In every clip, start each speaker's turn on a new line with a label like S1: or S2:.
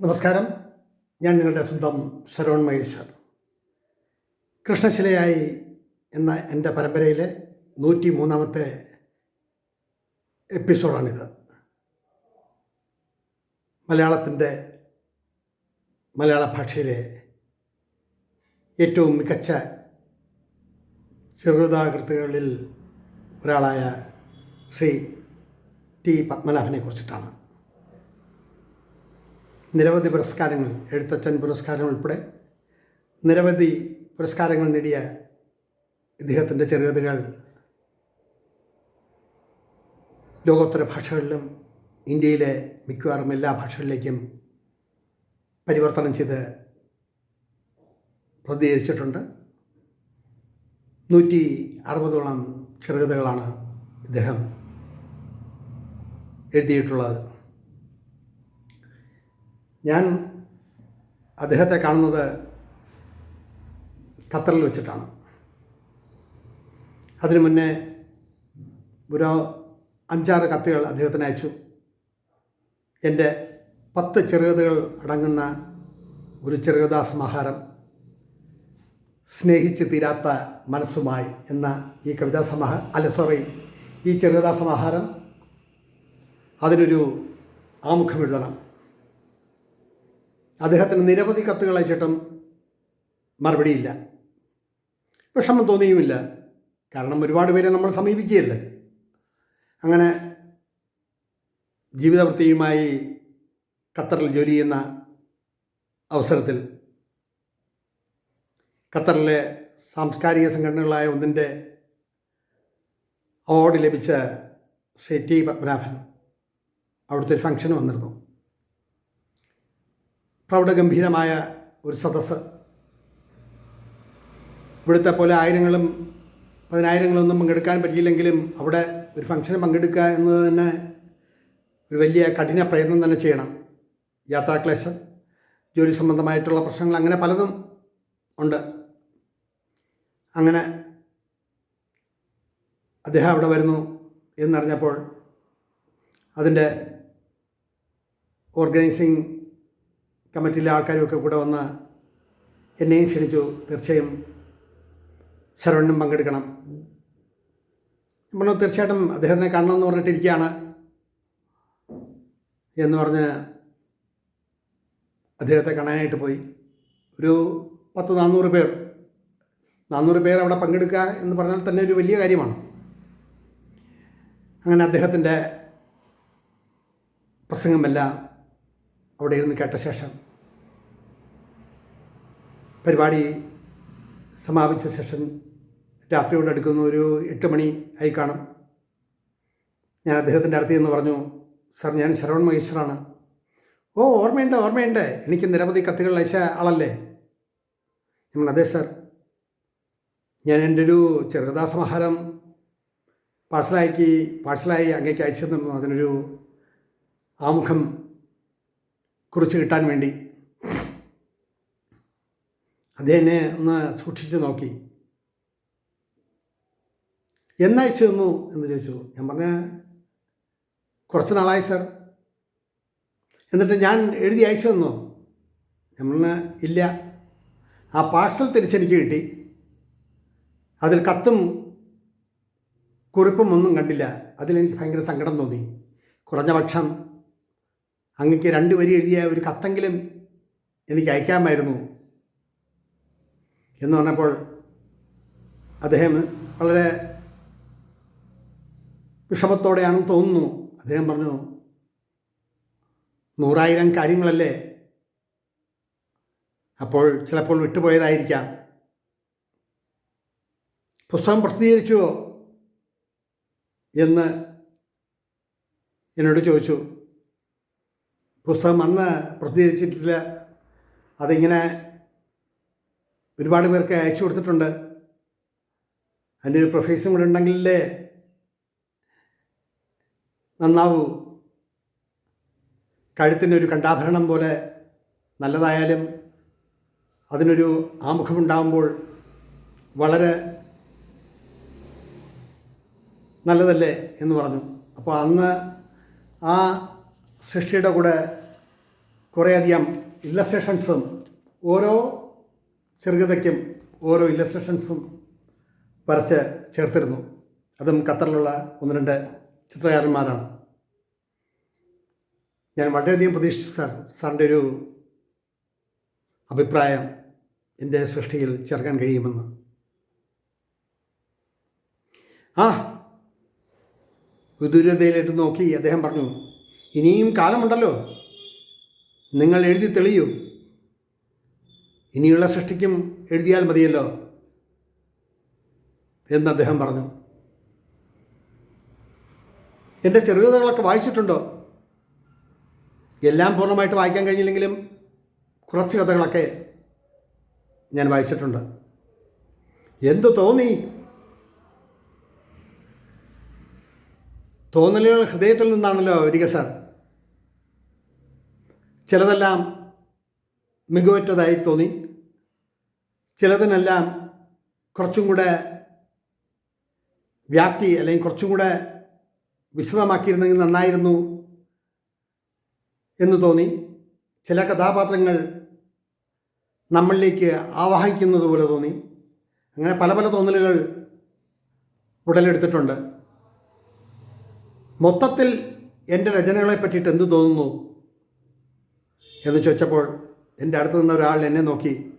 S1: നമസ്കാരം. ഞാൻ നിങ്ങളുടെ സ്വന്തം ശരവൺ മഹേശ്വർ. കൃഷ്ണശിലയായി എന്ന എന്റെ പരമ്പരയിലെ നൂറ്റി മൂന്നാമത്തെ എപ്പിസോഡാണിത്. മലയാളത്തിന്റെ മലയാള ഭാഷയിലെ ഏറ്റവും മികച്ച ചെറുകഥാകൃത്തുകളിൽ ഒരാളായ ശ്രീ ടി പത്മനാഭനെ കുറിച്ചിട്ടാണ് നിരവധി പുരസ്കാരങ്ങൾ എഴുത്തച്ഛൻ പുരസ്കാരം ഉൾപ്പെടെ നിരവധി പുരസ്കാരങ്ങൾ നേടിയ ഇദ്ദേഹത്തിന്റെ ചെറുകഥകൾ ലോകോത്തര ഭാഷകളിലും ഇന്ത്യയിലെ മിക്കവാറും എല്ലാ ഭാഷകളിലേക്കും പരിവർത്തനം ചെയ്ത് പ്രസിദ്ധീകരിച്ചിട്ടുണ്ട് നൂറ്റി അറുപതോളം ചെറുകഥകളാണ് ഇദ്ദേഹം എഴുതിയിട്ടുള്ളത്. ഞാൻ അദ്ദേഹത്തെ കാണുന്നത് ഖത്തറിൽ വെച്ചിട്ടാണ്. അതിനു മുന്നേ ഒരു അഞ്ചാറ് കത്തുകൾ അദ്ദേഹത്തിന് അയച്ചു. എന്റെ പത്ത് ചെറുകഥകൾ അടങ്ങുന്ന ഒരു ചെറുകഥാ സമാഹാരം സ്നേഹിച്ച് തീരാത്ത മനസ്സുമായി എന്ന ഈ കവിതാ സമാഹ അല്ല സോറി ഈ ചെറുകഥാ സമാഹാരം അതിനൊരു ആമുഖം എഴുതണം. അദ്ദേഹത്തിന് നിരവധി കത്തുകൾ അയച്ചിട്ടും മറുപടിയില്ല. വിഷമം തോന്നിയുമില്ല. കാരണം ഒരുപാട് പേരെ നമ്മൾ സമീപിക്കുകയല്ലേ? അങ്ങനെ ജീവിതവൃത്തിയുമായി ഖത്തറിൽ ജോലി ചെയ്യുന്ന അവസരത്തിൽ ഖത്തറിലെ സാംസ്കാരിക സംഘടനകളായ ഒന്നിന്റെ അവാർഡ് ലഭിച്ച ടി പത്മനാഭൻ അവിടുത്തെ ഒരു ഫംഗ്ഷന് വന്നിരുന്നു. പ്രൗഢഗംഭീരമായ ഒരു സദസ്സ്. ഇവിടുത്തെ പോലെ ആയിരങ്ങളും പതിനായിരങ്ങളൊന്നും പങ്കെടുക്കാൻ പറ്റിയില്ലെങ്കിലും അവിടെ ഒരു ഫംഗ്ഷന് പങ്കെടുക്കുക എന്നത് തന്നെ ഒരു വലിയ കഠിന പ്രയത്നം തന്നെ ചെയ്യണം. യാത്രാക്ലേശം ജോലി സംബന്ധമായിട്ടുള്ള പ്രശ്നങ്ങൾ അങ്ങനെ പലതും ഉണ്ട്. അങ്ങനെ അദ്ദേഹം അവിടെ വരുന്നു എന്നറിഞ്ഞപ്പോൾ അതിന്റെ ഓർഗനൈസിങ് കമ്മിറ്റിയിലെ ആൾക്കാരുമൊക്കെ കൂടെ വന്ന് എന്നെയും ക്ഷണിച്ചു. തീർച്ചയായും ശരവണ്ണും പങ്കെടുക്കണം. നമ്മൾ തീർച്ചയായിട്ടും അദ്ദേഹത്തിനെ കാണണമെന്ന് പറഞ്ഞിട്ടിരിക്കുകയാണ്. എന്ന് പറഞ്ഞ് അദ്ദേഹത്തെ കാണാനായിട്ട് പോയി. ഒരു പത്ത് നാനൂറ് പേർ. നാനൂറ് പേർ അവിടെ പങ്കെടുക്കുക എന്ന് പറഞ്ഞാൽ തന്നെ ഒരു വലിയ കാര്യമാണ്. അങ്ങനെ അദ്ദേഹത്തിന്റെ പ്രസംഗമെല്ലാം അവിടെ ഇരുന്ന് കേട്ട ശേഷം പരിപാടി സമാപിച്ച സെഷൻ രാത്രിയോട് അടുക്കുന്ന ഒരു എട്ട് മണി ആയി കാണും. ഞാൻ അദ്ദേഹത്തിന്റെ അടുത്ത് നിന്ന് പറഞ്ഞു സർ ഞാൻ ശരവൺ മഹേശ്വറാണ് ഓ ഓർമ്മയുണ്ട് ഓർമ്മയുണ്ട്. എനിക്ക് നിരവധി കത്തുകൾ അയച്ച ആളല്ലേ? നമ്മൾ അതെ സർ. ഞാൻ എന്റെ ഒരു ചെറുകഥാ സമാഹാരം പാഴ്സലാക്കി പാഴ്സലായി അങ്ങേക്ക് അയച്ചു അതിനൊരു ആമുഖം കുറിച്ച് കിട്ടാൻ വേണ്ടി അദ്ദേഹനെ ഒന്ന് സൂക്ഷിച്ചു നോക്കി. എന്നയച്ചു തന്നു? എന്ന് ചോദിച്ചു. ഞാൻ പറഞ്ഞ കുറച്ച് നാളായി സർ. എന്നിട്ട് ഞാൻ എഴുതി അയച്ചു തന്നു. ഞാൻ പറഞ്ഞ ഇല്ല. ആ പാഴ്സൽ തിരിച്ചെനിക്ക് കിട്ടി. അതിൽ കത്തും കുറിപ്പും ഒന്നും കണ്ടില്ല. അതിലെനിക്ക് ഭയങ്കര സങ്കടം തോന്നി. കുറഞ്ഞ പക്ഷം അങ്ങക്ക് രണ്ട് വരി എഴുതിയ ഒരു കത്തെങ്കിലും എനിക്ക് അയക്കാമായിരുന്നു. എന്ന് പറഞ്ഞപ്പോൾ അദ്ദേഹം വളരെ വിഷമത്തോടെയാണെന്ന് തോന്നുന്നു. അദ്ദേഹം പറഞ്ഞു നൂറായിരം കാര്യങ്ങളല്ലേ? അപ്പോൾ ചിലപ്പോൾ വിട്ടുപോയതായിരിക്കാം. പുസ്തകം പ്രസിദ്ധീകരിച്ചുവോ എന്ന് എന്നോട് ചോദിച്ചു. പുസ്തകം അന്ന് പ്രസിദ്ധീകരിച്ചിട്ടില്ല. അതിങ്ങനെ ഒരുപാട് പേർക്ക് അയച്ചു കൊടുത്തിട്ടുണ്ട്. അതിന്റെ ഒരു പ്രൊഫൈസും കൂടെ ഉണ്ടെങ്കിലേ നന്നാവൂ. കഴുത്തിനൊരു കണ്ടാഭരണം പോലെ നല്ലതായാലും അതിനൊരു ആമുഖമുണ്ടാകുമ്പോൾ വളരെ നല്ലതല്ലേ എന്ന് പറഞ്ഞു. അപ്പോൾ അന്ന് ആ സൃഷ്ടിയുടെ കൂടെ കുറേയധികം ഇല്ലസ്ട്രേഷൻസും ഓരോ ചെറുകഥയ്ക്കും ഓരോ ഇല്ലസ്ട്രേഷൻസും വരച്ച് ചേർത്തിരുന്നു. അതും ഖത്തറിലുള്ള ഒന്ന് രണ്ട് ചിത്രകാരന്മാരാണ്. ഞാൻ വളരെയധികം പ്രതീക്ഷിച്ചു സാർ സാറിന്റെ ഒരു അഭിപ്രായം എന്റെ സൃഷ്ടിയിൽ ചേർക്കാൻ കഴിയുമെന്ന്. ആ വിദൂരതയിലിട്ട് നോക്കി അദ്ദേഹം പറഞ്ഞു ഇനിയും കാലമുണ്ടല്ലോ. നിങ്ങൾ എഴുതി തെളിയൂ. ഇനിയുള്ള സൃഷ്ടിക്കും എഴുതിയാൽ മതിയല്ലോ എന്ന് അദ്ദേഹം പറഞ്ഞു. എന്റെ ചെറുകഥകളൊക്കെ വായിച്ചിട്ടുണ്ടോ? എല്ലാം പൂർണമായിട്ട് വായിക്കാൻ കഴിഞ്ഞില്ലെങ്കിലും കുറച്ച് കഥകളൊക്കെ ഞാൻ വായിച്ചിട്ടുണ്ട്. എന്തു തോന്നി? തോന്നലുകൾ ഹൃദയത്തിൽ നിന്നാണല്ലോ വരിക സാർ. ചിലതെല്ലാം മികവുറ്റതായി തോന്നി. ചിലതിനെല്ലാം കുറച്ചും കൂടെ വ്യാപ്തി അല്ലെങ്കിൽ കുറച്ചും കൂടെ വിശദമാക്കിയിരുന്നെങ്കിൽ നന്നായിരുന്നു എന്ന് തോന്നി. ചില കഥാപാത്രങ്ങൾ നമ്മളിലേക്ക് ആവാഹിക്കുന്നത് പോലെ തോന്നി. അങ്ങനെ പല പല തോന്നലുകൾ ഉടലെടുത്തിട്ടുണ്ട്. മൊത്തത്തിൽ എന്റെ രചനകളെ പറ്റിയിട്ട് എന്ത് തോന്നുന്നു എന്ന് ചോദിച്ചപ്പോൾ എന്റെ അടുത്ത് നിന്ന ഒരാൾ എന്നെ നോക്കി.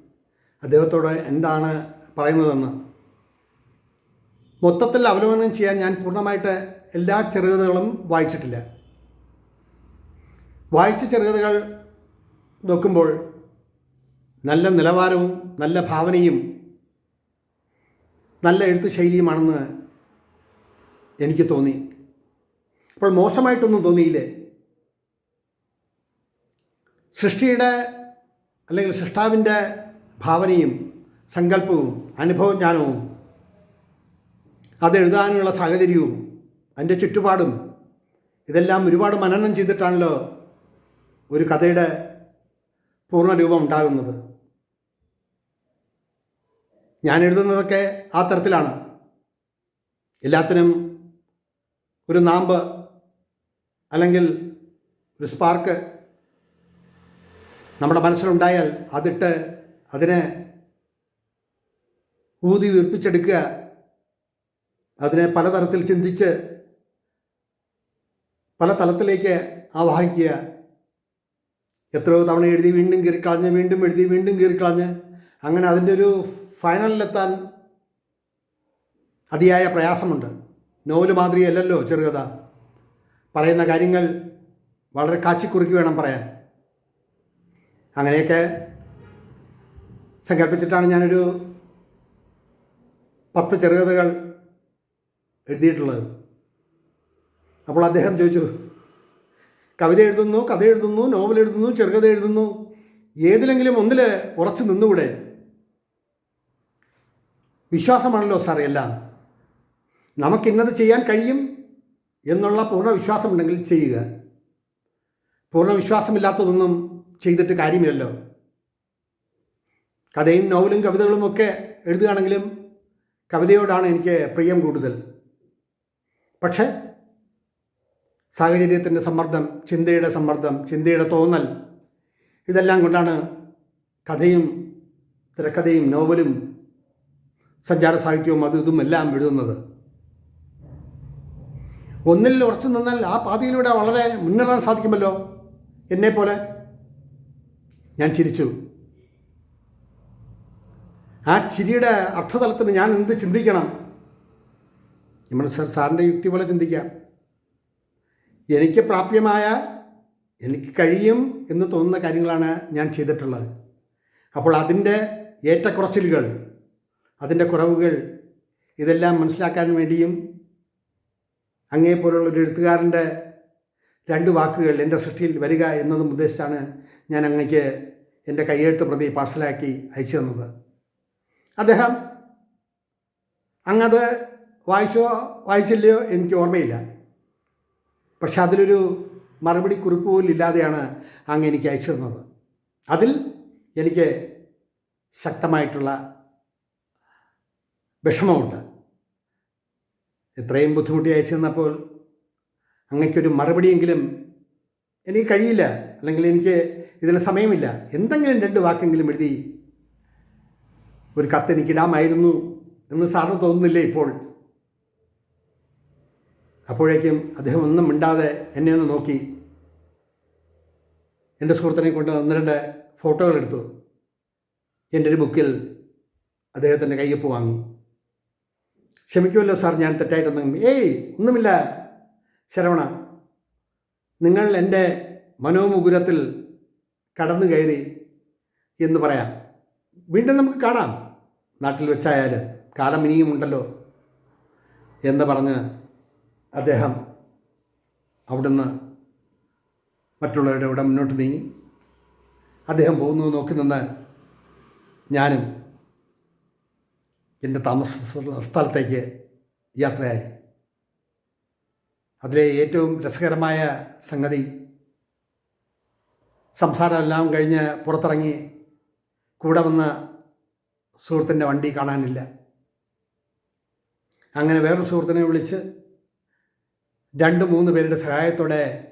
S1: അദ്ദേഹത്തോട് എന്താണ് പറയുന്നതെന്ന്. മൊത്തത്തിൽ അവലോകനം ചെയ്യാൻ ഞാൻ പൂർണമായിട്ട് എല്ലാ ചെറുകഥകളും വായിച്ചിട്ടില്ല. വായിച്ച ചെറുകഥകൾ നോക്കുമ്പോൾ നല്ല നിലവാരവും നല്ല ഭാവനയും നല്ല എഴുത്ത് ശൈലിയുമാണെന്ന് എനിക്ക് തോന്നി. അപ്പോൾ മോശമായിട്ടൊന്നും തോന്നിയില്ലേ? സൃഷ്ടിയുടെ അല്ലെങ്കിൽ സൃഷ്ടാവിന്റെ ഭാവനയും സങ്കല്പവും അനുഭവജ്ഞാനവും അതെഴുതാനുള്ള സാഹചര്യവും അതിന്റെ ചുറ്റുപാടും ഇതെല്ലാം ഒരുപാട് മനനം ചെയ്തിട്ടാണല്ലോ ഒരു കഥയുടെ പൂർണരൂപം ഉണ്ടാകുന്നത്. ഞാൻ എഴുതുന്നതൊക്കെ ആ തരത്തിലാണ്. എല്ലാത്തിനും ഒരു നാമ്പ് അല്ലെങ്കിൽ ഒരു സ്പാർക്ക് നമ്മുടെ മനസ്സിലുണ്ടായാൽ അതിട്ട് അതിനെ ഊതി വീർപ്പിച്ചെടുക്കുക അതിനെ പലതരത്തിൽ ചിന്തിച്ച് പല തലത്തിലേക്ക് ആവാഹിക്കുക. എത്രയോ തവണ എഴുതി വീണ്ടും കീറിക്കളഞ്ഞ് വീണ്ടും എഴുതി വീണ്ടും കീറിക്കളഞ്ഞ് അങ്ങനെ അതിന്റെ ഒരു ഫൈനലിലെത്താൻ അതിയായ പ്രയാസമുണ്ട്. നോവൽ മാതിരിയല്ലല്ലോ ചെറുകഥ. പറയുന്ന കാര്യങ്ങൾ വളരെ കാച്ചിക്കുറുക്കി വേണം പറയാൻ. അങ്ങനെയൊക്കെ സങ്കല്പിച്ചിട്ടാണ് ഞാനൊരു പത്ത് ചെറുകഥകൾ എഴുതിയിട്ടുള്ളത്. അപ്പോൾ അദ്ദേഹം ചോദിച്ചു കവിത എഴുതുന്നു കഥ എഴുതുന്നു നോവൽ എഴുതുന്നു ചെറുകഥ എഴുതുന്നു ഏതിലെങ്കിലും ഒന്നിൽ ഉറച്ചു നിന്നുകൂടെ? വിശ്വാസമാണല്ലോ സാർ എല്ലാം. നമുക്കിന്നത് ചെയ്യാൻ കഴിയും എന്നുള്ള പൂർണ വിശ്വാസമുണ്ടെങ്കിൽ ചെയ്യുക. പൂർണ വിശ്വാസമില്ലാത്തതൊന്നും ചെയ്തിട്ട് കാര്യമില്ലല്ലോ. കഥയും നോവലും കവിതകളും ഒക്കെ എഴുതുകയാണെങ്കിലും കവിതയോടാണ് എനിക്ക് പ്രിയം കൂടുതൽ. പക്ഷേ സാഹചര്യത്തിന്റെ സമ്മർദ്ദം ചിന്തയുടെ സമ്മർദ്ദം ചിന്തയുടെ തോന്നൽ ഇതെല്ലാം കൊണ്ടാണ് കഥയും തിരക്കഥയും നോവലും സഞ്ചാര സാഹിത്യവും അതും ഇതും എല്ലാം എഴുതുന്നത്. ഒന്നിൽ ഉറച്ചു നിന്നാൽ ആ പാതയിലൂടെ വളരെ മുന്നേറാൻ സാധിക്കുമല്ലോ. എന്നെപ്പോലെ ഞാൻ ചിരിച്ചു. ആ ചിരിയുടെ അർത്ഥതലത്തിന് ഞാൻ എന്ത് ചിന്തിക്കണം? നമ്മൾ സർ സാറിന്റെ യുക്തി പോലെ ചിന്തിക്കാം. എനിക്ക് പ്രാപ്യമായ എനിക്ക് കഴിയും എന്ന് തോന്നുന്ന കാര്യങ്ങളാണ് ഞാൻ ചെയ്തിട്ടുള്ളത്. അപ്പോൾ അതിന്റെ ഏറ്റക്കുറച്ചിലുകൾ അതിന്റെ കുറവുകൾ ഇതെല്ലാം മനസ്സിലാക്കാൻ വേണ്ടിയും അങ്ങേ പോലുള്ള ഒരു എഴുത്തുകാരന്റെ രണ്ട് വാക്കുകൾ എന്റെ സൃഷ്ടിയിൽ വരിക എന്നതും ഉദ്ദേശിച്ചാണ് ഞാൻ അങ്ങക്ക് എന്റെ കയ്യെഴുത്ത് പ്രതി പാർസലാക്കി അയച്ചു തന്നത്. അദ്ദേഹം അങ്ങത് വായിച്ചോ വായിച്ചില്ലയോ എനിക്ക് ഓർമ്മയില്ല. പക്ഷെ അതിലൊരു മറുപടി കുറിപ്പ് പോലും ഇല്ലാതെയാണ് അങ്ങ് എനിക്ക് അയച്ചു തന്നത്. അതിൽ എനിക്ക് ശക്തമായിട്ടുള്ള വിഷമമുണ്ട്. ഇത്രയും ബുദ്ധിമുട്ടി അയച്ചു തന്നപ്പോൾ അങ്ങയ്ക്കൊരു മറുപടിയെങ്കിലും എനിക്ക് കഴിയില്ല അല്ലെങ്കിൽ എനിക്ക് ഇതിന് സമയമില്ല. എന്തെങ്കിലും രണ്ട് വാക്കെങ്കിലും എഴുതി ഒരു കത്ത് എനിക്കിടാമായിരുന്നു എന്ന് സാറിന് തോന്നുന്നില്ലേ ഇപ്പോൾ? അപ്പോഴേക്കും അദ്ദേഹം ഒന്നും മിണ്ടാതെ എന്നെ ഒന്ന് നോക്കി. എന്റെ സുഹൃത്തിനെ കൊണ്ട് ഒന്ന് രണ്ട് ഫോട്ടോകൾ എടുത്തു. എന്റെ ഒരു ബുക്കിൽ അദ്ദേഹത്തിന്റെ കയ്യൊപ്പ് വാങ്ങി. ക്ഷമിക്കുമല്ലോ സാർ ഞാൻ തെറ്റായിട്ടൊന്നും ഏയ് ഒന്നുമില്ല ശരവണ. നിങ്ങൾ എന്റെ മനോമുകുരത്തിൽ കടന്നു കയറി എന്ന് പറയാം. വീണ്ടും നമുക്ക് കാണാം. നാട്ടിൽ വെച്ചായാലും കാലം ഇനിയും ഉണ്ടല്ലോ എന്ന് പറഞ്ഞ് അദ്ദേഹം അവിടുന്ന് മറ്റുള്ളവരുടെ കൂടെ മുന്നോട്ട് നീങ്ങി. അദ്ദേഹം പോകുന്നു നോക്കി നിന്ന് ഞാനും എന്റെ താമസ സ്ഥലത്തേക്ക് യാത്രയായി. അതിലെ ഏറ്റവും രസകരമായ സംഗതി. സംസാരമെല്ലാം കഴിഞ്ഞ് പുറത്തിറങ്ങി കൂടെ വന്ന സുഹൃത്തിന്റെ വണ്ടി കാണാനില്ല. അങ്ങനെ വേറൊരു സുഹൃത്തിനെ വിളിച്ച് രണ്ട് മൂന്ന് പേരുടെ സഹായത്തോടെ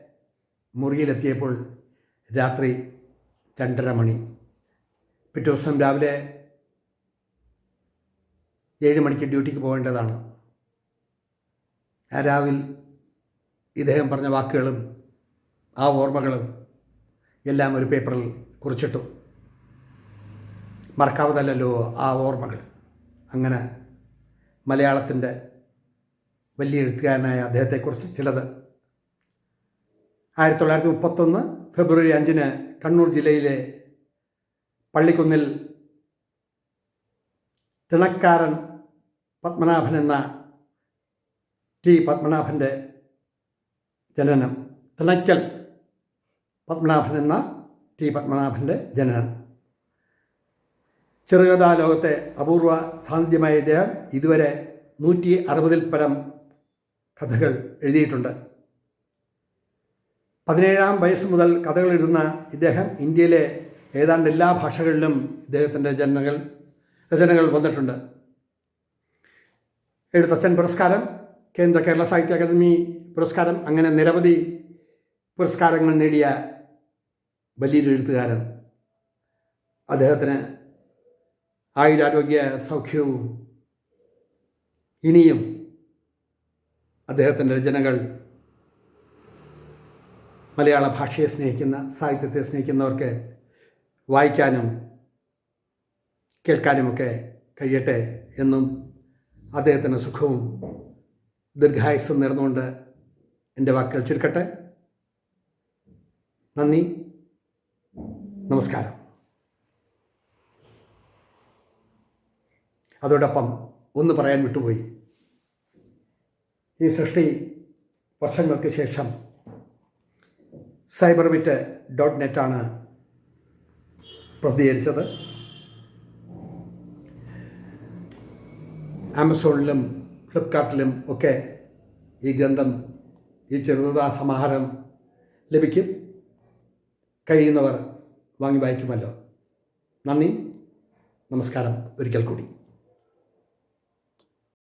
S1: മുറിയിലെത്തിയപ്പോൾ രാത്രി രണ്ടര മണി. പിറ്റേ ദിവസം രാവിലെ ഏഴ് മണിക്ക് ഡ്യൂട്ടിക്ക് പോകേണ്ടതാണ്. ആ ഇദ്ദേഹം പറഞ്ഞ വാക്കുകളും ആ ഓർമ്മകളും എല്ലാം ഒരു പേപ്പറിൽ കുറിച്ചിട്ടു. മറക്കാവതല്ലോ ആ ഓർമ്മകൾ. അങ്ങനെ മലയാളത്തിന്റെ വലിയ എഴുത്തുകാരനായ അദ്ദേഹത്തെക്കുറിച്ച് ചിലത്. ആയിരത്തി തൊള്ളായിരത്തി മുപ്പത്തൊന്ന് ഫെബ്രുവരി അഞ്ചിന് കണ്ണൂർ ജില്ലയിലെ പള്ളിക്കുന്നിൽ തിണക്കാരൻ പത്മനാഭൻ എന്ന ടി പത്മനാഭന്റെ ജനനം. തിളയ്ക്കൽ. പത്മനാഭൻ എന്ന ടി. പത്മനാഭന്റെ ജനനം. ചെറുകഥാ ലോകത്തെ അപൂർവ സാന്നിധ്യമായ ഇദ്ദേഹം ഇതുവരെ നൂറ്റി അറുപതിൽ പരം കഥകൾ എഴുതിയിട്ടുണ്ട്. പതിനേഴാം വയസ്സ് മുതൽ കഥകൾ എഴുതുന്ന ഇദ്ദേഹം ഇന്ത്യയിലെ ഏതാണ്ട് എല്ലാ ഭാഷകളിലും ഇദ്ദേഹത്തിന്റെ രചനകൾ രചനകൾ വന്നിട്ടുണ്ട്. എഴുത്തച്ഛൻ പുരസ്കാരം കേന്ദ്ര കേരള സാഹിത്യ അക്കാദമി പുരസ്കാരം അങ്ങനെ നിരവധി പുരസ്കാരങ്ങൾ നേടിയ വലിയൊരു എഴുത്തുകാരൻ. അദ്ദേഹത്തിന് ആയുരാരോഗ്യ സൗഖ്യവും ഇനിയും അദ്ദേഹത്തിന്റെ രചനകൾ മലയാള ഭാഷയെ സ്നേഹിക്കുന്ന സാഹിത്യത്തെ സ്നേഹിക്കുന്നവർക്ക് വായിക്കാനും കേൾക്കാനുമൊക്കെ കഴിയട്ടെ എന്നും അദ്ദേഹത്തിന് സുഖവും ദീർഘായുസ്സും നേർന്നുകൊണ്ട് എന്റെ വാക്കുകൾ ചുരുക്കട്ടെ. നന്ദി. നമസ്കാരം. അതോടൊപ്പം ഒന്ന് പറയാൻ വിട്ടുപോയി. ഈ സൃഷ്ടി വർഷങ്ങൾക്ക് ശേഷം സൈബർ വിറ്റ് ഡോട്ട് നെറ്റാണ് പ്രസിദ്ധീകരിച്ചത്. ആമസോണിലും ഫ്ലിപ്കാർട്ടിലും ഒക്കെ ഈ ഗ്രന്ഥം ഈ ചെറുതാ സമാഹാരം ലഭിക്കും. കഴിയുന്നവർ വാങ്ങി വായിക്കുമല്ലോ. നന്ദി. നമസ്കാരം. ഒരിക്കൽ കൂടി.